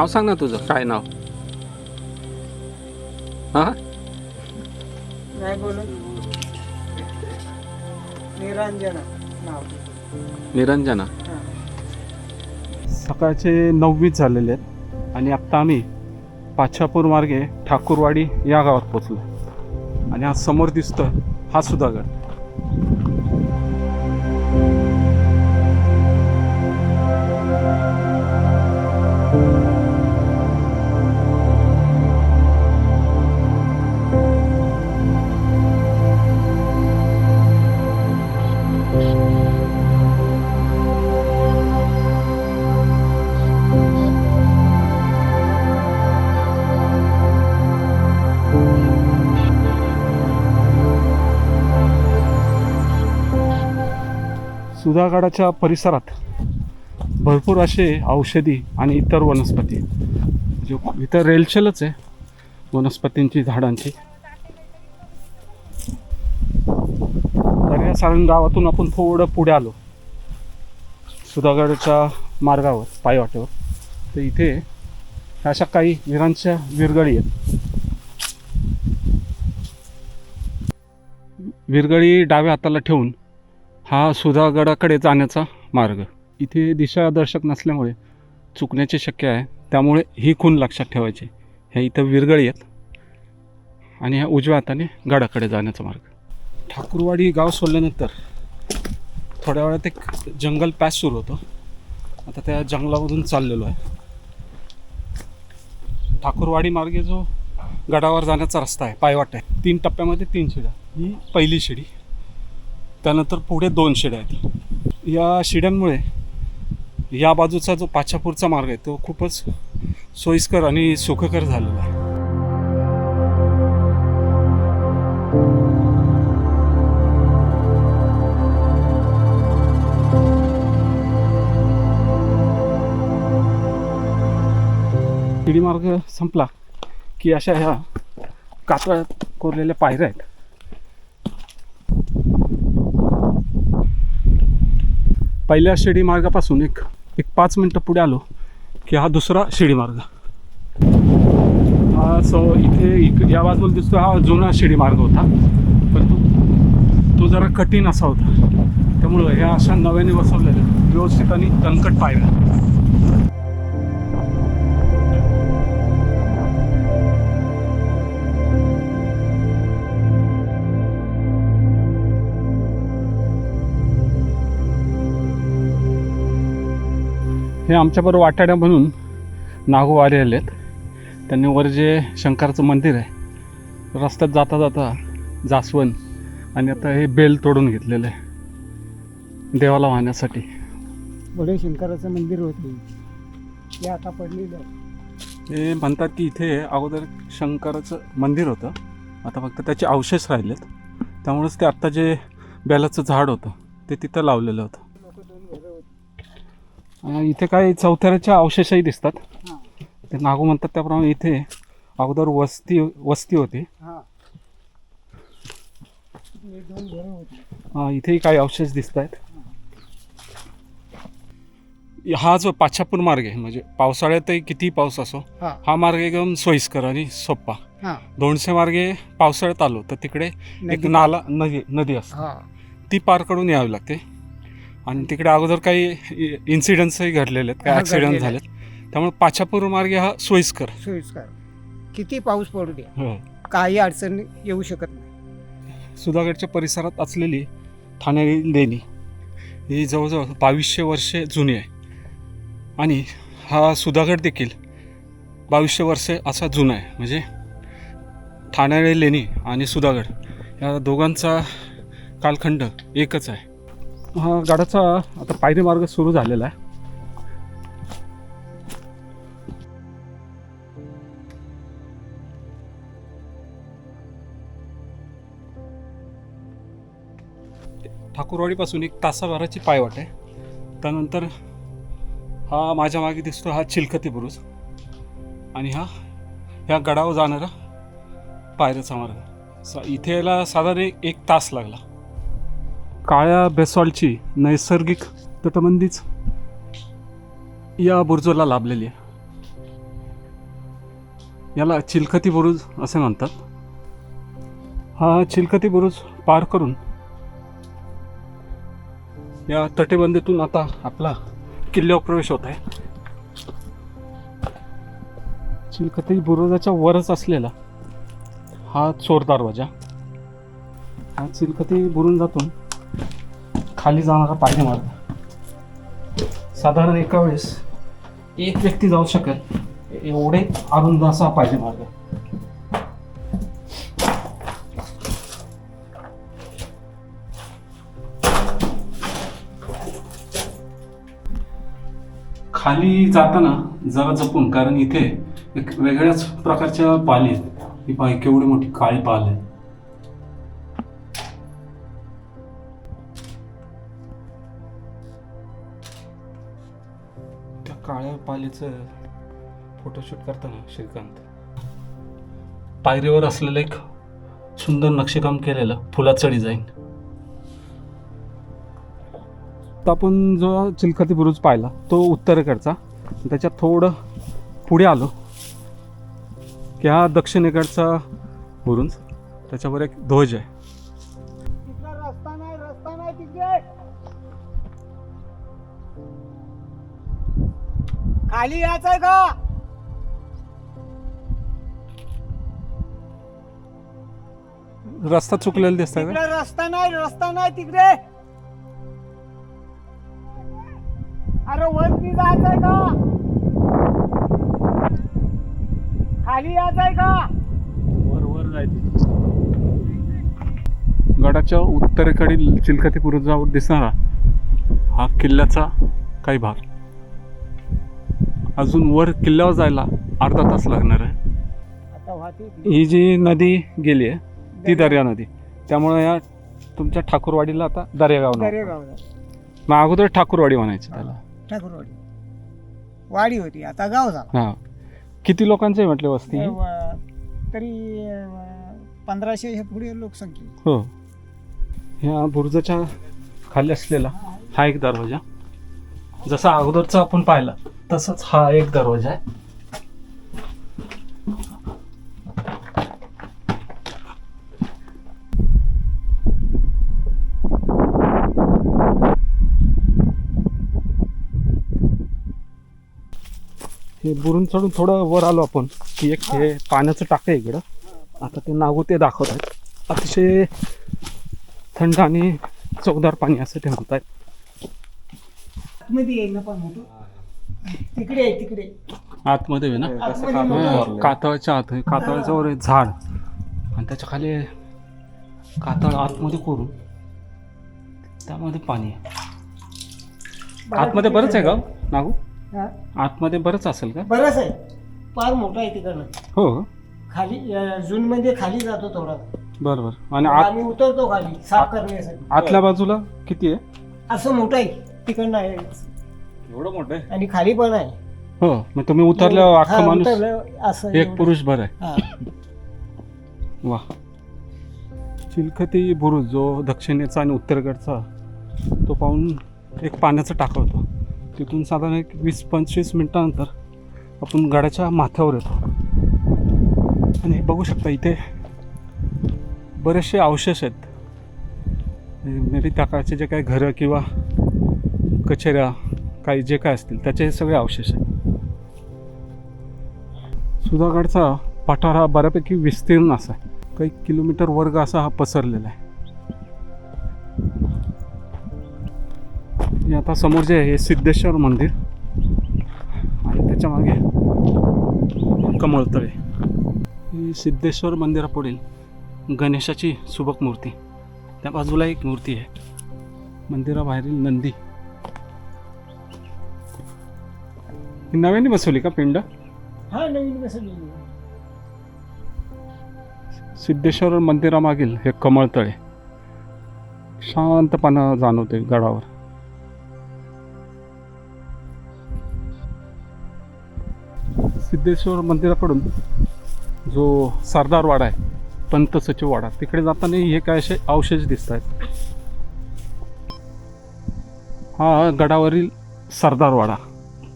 नाव सांग ना तुझं. काय नाव? हा? निरंजना नाव. निरंजना. हां. सकाळचे नववीच झालेले आहेत आणि आत्ता आम्ही पाछापूर मार्गे ठाकूरवाडी या गावात पोचलो आणि हा समोर दिसतं हा सुधागड. सुधागडाच्या परिसरात भरपूर असे औषधी आणि इतर वनस्पती जो इथं रेलचलच आहे वनस्पतींची झाडांची. तर या सारण गावातून आपण थोडं पुढे आलो. सुधागडच्या मार्गावर पायवाटेवर. तर इथे अशा काही विरांच्या विरगळी आहेत. विरगळी डाव्या हाताला ठेवून हा सुधागडाकडे जाण्याचा मार्ग. इथे दिशादर्शक नसल्यामुळे चुकण्याची शक्य आहे. त्यामुळे ही खून लक्षात ठेवायची. ह्या इथं विरगळी आहेत. आणि ह्या उजव्या हाताने गडाकडे जाण्याचा मार्ग. ठाकूरवाडी गाव सोडल्यानंतर थोड्या वेळात एक जंगल पॅस सुरू होतो. आता त्या जंगलामधून चाललेलो आहे. ठाकूरवाडी मार्गे जो गडावर जाण्याचा रस्ता आहे पायवाट आहे तीन टप्प्यामध्ये तीन शिड्या ही पहिली शिडी. त्यानंतर पुढे दोन शिड्या आहेत. या शिड्यांमुळे या बाजूचा जो पाछापूरचा मार्ग आहे तो खूपच सोयीस्कर आणि सुखकर झालेला आहे. शिडी मार्ग संपला की अशा ह्या कातळ्यात कोरलेल्या पायऱ्या आहेत. पहिल्या शिडी मार्गापासून एक एक पाच मिनटं पुढे आलो की हा दुसरा शिडी मार्ग. हा सो इथे इक या बाजूला दिसतो हा जुना शिडी मार्ग होता. पण तो तो जरा कठीण असा होता. त्यामुळं ह्या अशा नव्याने बसवलेल्या व्यवस्थित आणि तणकट पायऱ्या. हे आमच्याबरोबर वाटाड्या म्हणून नागू आले आहेत त्यांनी वर जे शंकराचं मंदिर आहे रस्त्यात जाता जाता जास्वंद आणि आता हे बेल तोडून घेतलेलं आहे देवाला वाहण्यासाठी. पुढे शंकराचं मंदिर होते. ते आता पडलेलं. ते म्हणतात की इथे अगोदर शंकराचं मंदिर होतं. आता फक्त त्याचे अवशेष राहिलेत. त्यामुळेच ते आत्ता जे बेलाचं झाड होतं ते तिथं लावलेलं होतं. इथे काही चौथऱ्याच्या अवशेषही दिसतात. हां. ते नागू म्हणतात त्याप्रमाणे इथे अगोदर वस्ती वस्ती होती. इथेही काही अवशेष दिसत आहेत हा जो पाछापूर मार्ग आहे म्हणजे पावसाळ्यातही कितीही पाऊस असो हां. हा मार्ग एकदम सोयीस्कर आणि सोपा. हां. दोनशे मार्गे पावसाळ्यात आलो तर तिकडे एक नाला नदी नदी असते. ती पार करून यावी लागते. आणि तिकडे अगोदर काही इन्सिडेंट्सही घडलेले आहेत काही हा, ॲक्सिडेंट घडलेले झालेत. त्यामुळे पाछापूर मार्गे हा सोयीस्कर. सोयीस्कर. किती पाऊस पडू द्या हो. काही अडचण येऊ शकत नाही. सुधागडच्या परिसरात असलेली ठाण्याची लेणी ही जवळजवळ बावीसशे वर्षे जुनी आहे. आणि हा सुधागड देखील बावीसशे वर्षे असा जुना आहे. म्हणजे ठाण्याळी लेणी आणि सुधागड या दोघांचा कालखंड एकच आहे. हा गडाचा आता पायरी मार्ग सुरू झालेला आहे. ठाकूरवाडीपासून एक तासाभराची पायवाट आहे. त्यानंतर हा माझ्या मागे दिसतो हा चिलखती बुरुज आणि हा ह्या गडावर जाणारा पायऱ्याचा मार्ग. सा इथे यायला साधारण एक तास लागला. काळ्या बेसॉल्टची नैसर्गिक तटबंदीच या बुरुजाला लाभलेली आहे. याला चिलखती बुरुज असे म्हणतात. हा चिलखती बुरुज पार करून या तटेबंदीतून आता आपला किल्ल्यावर प्रवेश होत आहे. चिलखती बुरुजाच्या वरच असलेला हा चोर दरवाजा हा चिलखती बुरुजातून खाली जाणारा पायरी मार्ग. साधारण एका वेळेस एक व्यक्ती जाऊ शकेल. एवढे अरुंद असा पाहिजे मार्ग. खाली जाताना जरा जपून कारण इथे एक वेगळ्याच प्रकारच्या पाली आहेत. ही पाय केवढी मोठी काळी पाल आहे. काळ्या फोटोशूट करताना श्रीकांत. पायरीवर असलेलं एक सुंदर नक्षीकाम केलेलं फुलाचं डिझाईन तर आपण जो चिलखती बुरुज पाहिला तो उत्तरेकडचा. त्याच्यात थोडं पुढे आलो. की हा दक्षिणेकडचा बुरुज त्याच्यावर एक ध्वज आहे. खाली यायचंय का? रस्ता चुकलेला दिसतोय का? तिकडे रस्ता नाही रस्ता नाही तिकडे. अरे वरती जायचंय का? खाली यायचंय का? वर वर जायचं. गडाच्या उत्तरेकडील चिलखती बुरुजावर दिसणारा हा किल्ल्याचा काही भाग. अजून वर किल्ल्यावर जायला अर्धा तास लागणार आहे. ही जी नदी गेली आहे ती दर्या नदी. त्यामुळे या तुमच्या ठाकूरवाडीला आता दर्यागाव दरेगावला मग अगोदर ठाकूरवाडी म्हणायची त्याला. ठाकूरवाडी. वाडी होती आता गाव झाला. हा. किती लोकांचे म्हटले वस्ती ही? तरी पंधराशे पुढे लोकसंख्या. हो. ह्या बुरुजाच्या खाली असलेला हा एक दरवाजा. जसा अगोदरचा आपण पाहिला तसंच हा एक दरवाजा आहे. हे बुरून चढून थोडं वर आलो आपण की एक हे पाण्याचं टाकं आहे इकडं. आता ते नागू ते दाखवत आहेत. अतिशय थंड आणि चवदार पाणी असं ते म्हणतात आतमध्ये येईल ना पण मोठं तिकडे आहे तिकडे आतमध्ये आहे ना? कातळाच्या आत वर आहे झाड. आणि त्याच्याखाली कातळ आतमध्ये कोरून त्यामध्ये पाणी आहे. आतमध्ये बरंच आहे का नागू? हा, आतमध्ये बरंच असेल का? बरंच आहे. फार मोठा आहे तिकडनं. हो. खाली जून मध्ये खाली जातो थोडा. बरं बरं. आणि आत आम्ही उतरतो खाली साफ करण्यासाठी. आतल्या बाजूला किती आहे? असं मोठं आहे. तिकडनं आहे. एवढं मोठं आहे? आणि खाली पण आहे. हो मग तुम्ही उतरल्यावर हा, अख्खा माणूस उतरलं असं एक एवढं. पुरुष भर आहे. हा. वा. चिलखती बुरुज जो दक्षिणेचा आणि उत्तरेकडचा तो पाहून एक पाण्याचं टाका होतो. तिथून साधारण एक वीस पंचवीस मिनटानंतर आपण गडाच्या माथ्यावर येतो. आणि हे बघू शकता इथे बरेचसे अवशेष आहेत. मे बी त्या काळचे जे काही घरं किंवा कचेऱ्या काही जे काय असतील त्याचे हे सगळे अवशेष आहेत. सुधागडचा पठार हा बऱ्यापैकी विस्तीर्ण असा आहे. काही किलोमीटर वर्ग असा हा पसरलेला आहे. आता समोर जे आहे हे सिद्धेश्वर मंदिर. आणि त्याच्यामागे कमळतळे. ही सिद्धेश्वर मंदिरापुढील गणेशाची सुबक मूर्ती. त्या बाजूला एक मूर्ती आहे. मंदिराबाहेरील नंदी. नव्याने बसवली का पिंड? हा नवीन बसवली. सिद्धेश्वर मंदिरामागील हे कमळतळे शांतपणा जाणवते गडावर. सिद्धेश्वर मंदिराकडून जो सरदार वाडा आहे पंत सचिव वाडा तिकडे जाताना हे काय असे अवशेष दिसत आहेत हा गडावरील सरदार वाडा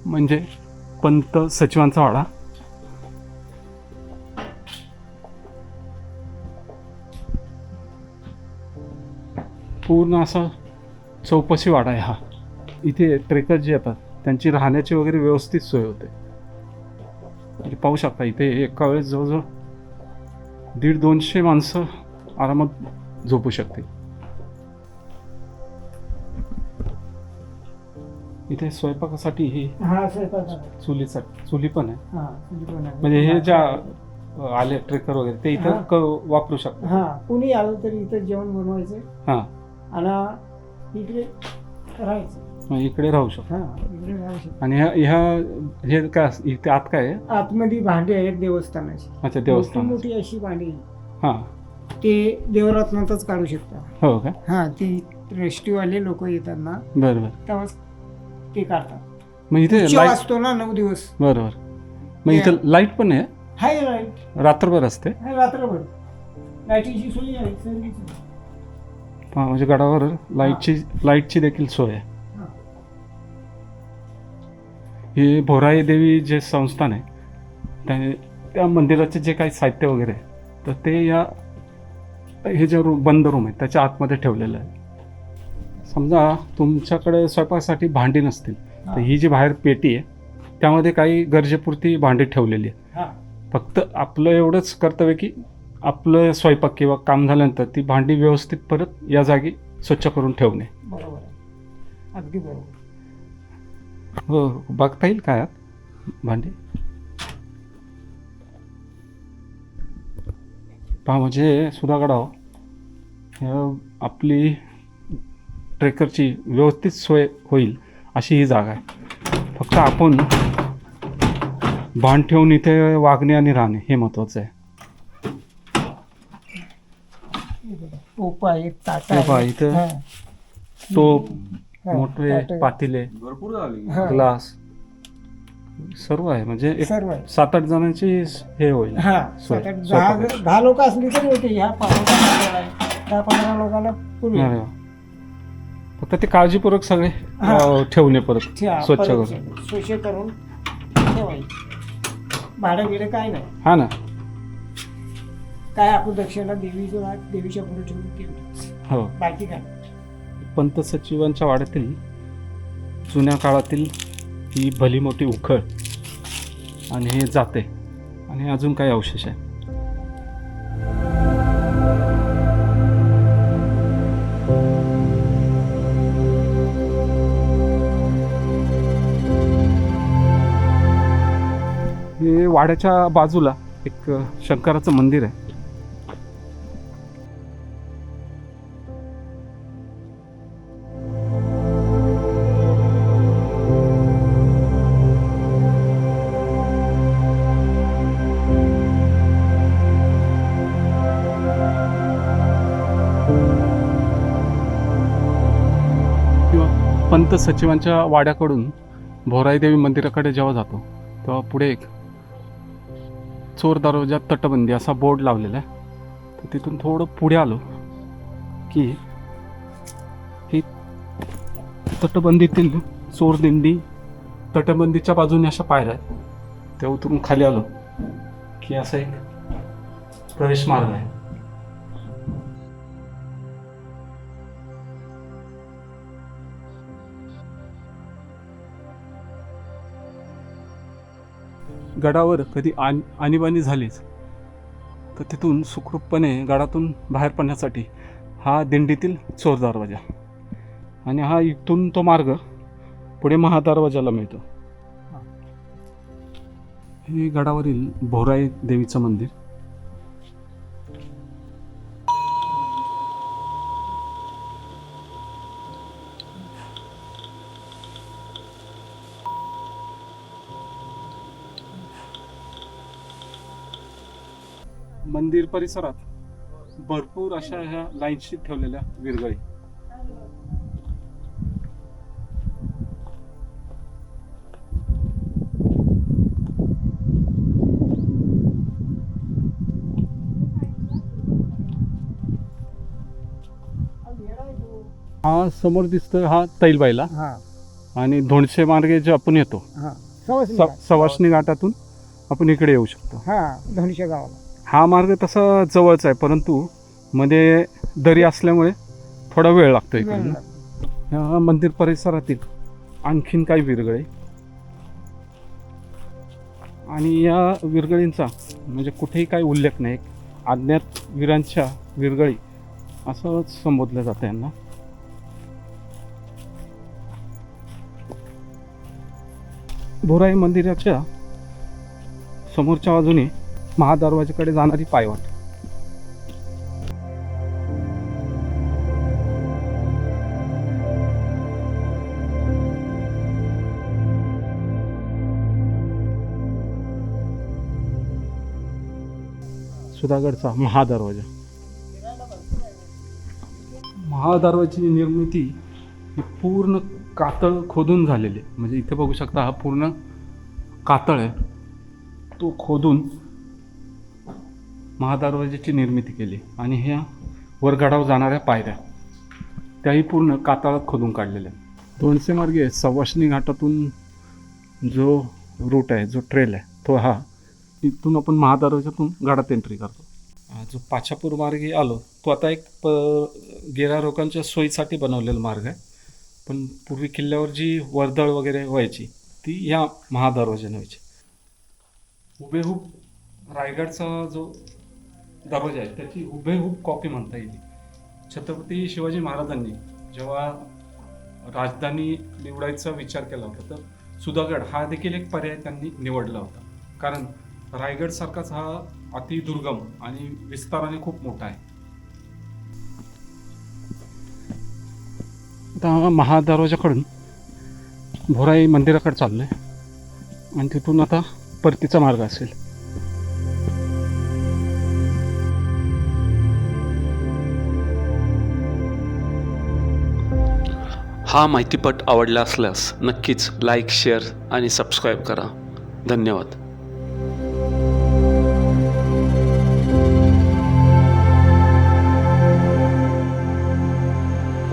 म्हणजे पंत सचिवांचा वाडा. पूर्ण असा चौपशी वाडा आहे हा. इथे ट्रेकर जे येतात त्यांची राहण्याची वगैरे व्यवस्थित सोय होते. म्हणजे पाहू शकता इथे एका वेळेस जवळजवळ दीड दोनशे माणसं आरामात झोपू शकतील. इथे स्वयंपाकासाठी ही हा स्वयंपाक चुलीसाठी चुली पण आहे. हा चुली पण आहे. म्हणजे हे ज्या आले ट्रेकर वगैरे ते इथं हा. क- वापरू शकतात. हा कुणी आलं तरी इथं जेवण बनवायचं हां. आणि इकडे राहायचं. मग इकडे राहू शकतो. हा इकडे राहू शकतो. आणि ह्या ह्या हे काय अस- इथे आत काय आहे? आतमध्ये भांडी आहेत देवस्थानाची. अच्छा देवस्थान. मोठी अशी भांडी हां. ते देवरत्नातच काढू शकता. हो का? हा ती रेस्टीवाले लोक येतात ना बरं बरं. तेव्हाच ते काढतात मग इथे लाइट असतो ना नऊ दिवस. बरं बरं. मग इथं लाइट पण आहे? हाय लाइट रात्रभर असते? हाय रात्रभर. लाईटीची सोय आहे हां म्हणजे गडावर लाईटची लाईटची देखील सोय आहे. हा. हे भोराई देवी जे संस्थान आहे त्या त्या मंदिराचे जे काही साहित्य वगैरे आहे तर ते या हे जे रूम बंद रूम आहे त्याच्या आतमध्ये ठेवलेलं आहे. समजा तुमच्याकडे स्वयंपाकासाठी भांडी नसतील तर ही जी बाहेर पेटी आहे त्यामध्ये काही गरजेपुरती भांडी ठेवलेली आहे फक्त आपलं एवढंच कर्तव्य की आपलं स्वयंपाक किंवा काम झाल्यानंतर ती भांडी व्यवस्थित परत या जागी स्वच्छ करून ठेवणे. बरोबर आहे. अगदी बरोबर. हो बघता येईल काय भांडी? पहा म्हणजे सुधागडाव आपली ट्रेकरची व्यवस्थित सोय होईल अशी ही जागा आहे. फक्त आपण भान ठेवून इथे वागणे आणि राहणे हे महत्त्वाचं आहे. ताट हे इथं. टोप हा, मोठे. पातेले हा. ग्लास सर्व आहे. म्हणजे एक सर्व आहे. सात आठ जणांची हे होईल. हा सोय, सात आठ- दहा लोक असली तरी होते. ह्या पाच दहा पंधरा लोकांना पुरवी अरे वा. फक्त ते काळजीपूर्वक सगळे हा. अं, ठेवणे परत स्वच्छ करून. स्वच्छ करून ठेवायचं. भाडं बिडं काय नाही. हा ना. काय आपण दक्षिणा देवीचं वाट देवीच्या पुढे ठेवून केलं हो. बाकी काय? पंत सचिवांच्या वाड्यातील जुन्या काळातील ही भली मोठी उखळ आणि हे जाते. आणि अजून काही अवशेष आहे. वाड्याच्या बाजूला एक शंकराचं मंदिर आहे. किंवा पंत सचिवांच्या वाड्याकडून भोराई देवी मंदिराकडे जेव्हा जातो तेव्हा पुढे एक चोर दरवाजा तटबंदी असा बोर्ड लावलेला आहे. तर तिथून थोडं पुढे आलो की ही तटबंदीतील चोर दिंडी तटबंदीच्या बाजूने अशा पायऱ्या आहेत. त्या उतरून खाली आलो की असा एक प्रवेश मार्ग आहे. गडावर कधी आण आणीबाणी झालीच तर तिथून सुखरूपपणे गडातून बाहेर पडण्यासाठी हा दिंडीतील चोर दरवाजा. आणि हा इथून तो मार्ग पुढे महादरवाजाला मिळतो. हे गडावरील भोराई देवीचं मंदिर. मंदिर परिसरात भरपूर अशा ह्या लाईनशी ठेवलेल्या विरगळी हा समोर दिसतोय हा तैलबाईला. हा. आणि धोंडशे मार्गे जे आपण येतो हा. सवासणी घाटातून आपण इकडे येऊ शकतो. हा धनुष्य गावाला. हा मार्ग तसा जवळच आहे परंतु मध्ये दरी असल्यामुळे थोडा वेळ लागतो वेळ इकडे लागतो. ह्या मंदिर परिसरातील आणखीन काही विरगळे आणि या विरगळींचा म्हणजे कुठेही काही उल्लेख नाही. अज्ञात वीरांच्या विरगळी असंच संबोधलं जातं यांना. बोराई मंदिराच्या समोरच्या बाजूने महादरवाजाकडे जाणारी पायवाट. सुधागडचा महादरवाजा. महादरवाजाची निर्मिती ही पूर्ण कातळ खोदून झालेली आहे. म्हणजे इथे बघू शकता हा पूर्ण कातळ आहे. तो खोदून महादरवाज्याची निर्मिती केली आणि ह्या वरगडावर जाणाऱ्या पायऱ्या त्याही पूर्ण कातळात खोदून काढलेल्या. आहेत दोनशे मार्गे सवाष्णी घाटातून जो रूट आहे जो ट्रेल आहे तो हा इथून आपण महादरवाज्यातून गडात एंट्री करतो. जो पाछापूर मार्गे आलो तो आता एक प गिर्यारोहकांच्या सोयीसाठी बनवलेला मार्ग आहे. पण पूर्वी किल्ल्यावर जी वर्दळ वगैरे व्हायची ती या महादरवाज्याने व्हायची. हुबेहूब रायगडचा जो दरवाजा आहेत. त्याची हुबेहूब कॉपी म्हणता येईल. छत्रपती शिवाजी महाराजांनी जेव्हा राजधानी निवडायचा विचार केला होता तर सुधागड हा देखील एक पर्याय त्यांनी निवडला होता. कारण रायगडसारखाच हा अतिदुर्गम आणि विस्ताराने खूप मोठा आहे. आता महादरवाजाकडून भोराई मंदिराकडे चाललो आहे आणि तिथून आता परतीचा मार्ग असेल. हा माहितीपट आवडला असल्यास नक्कीच लाईक शेअर आणि सबस्क्राईब करा. धन्यवाद.